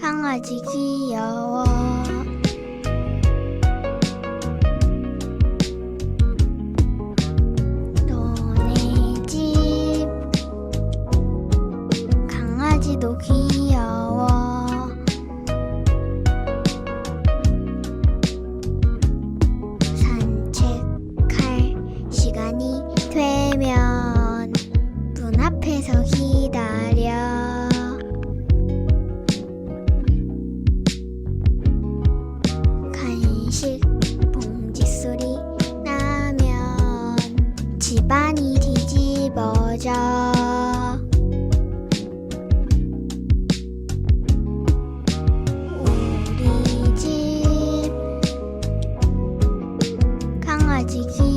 강아지 귀여워. 너네 집 강아지도 귀여워. 산책할 시간이 되면 문 앞에서 여자 우리 집 강아지 기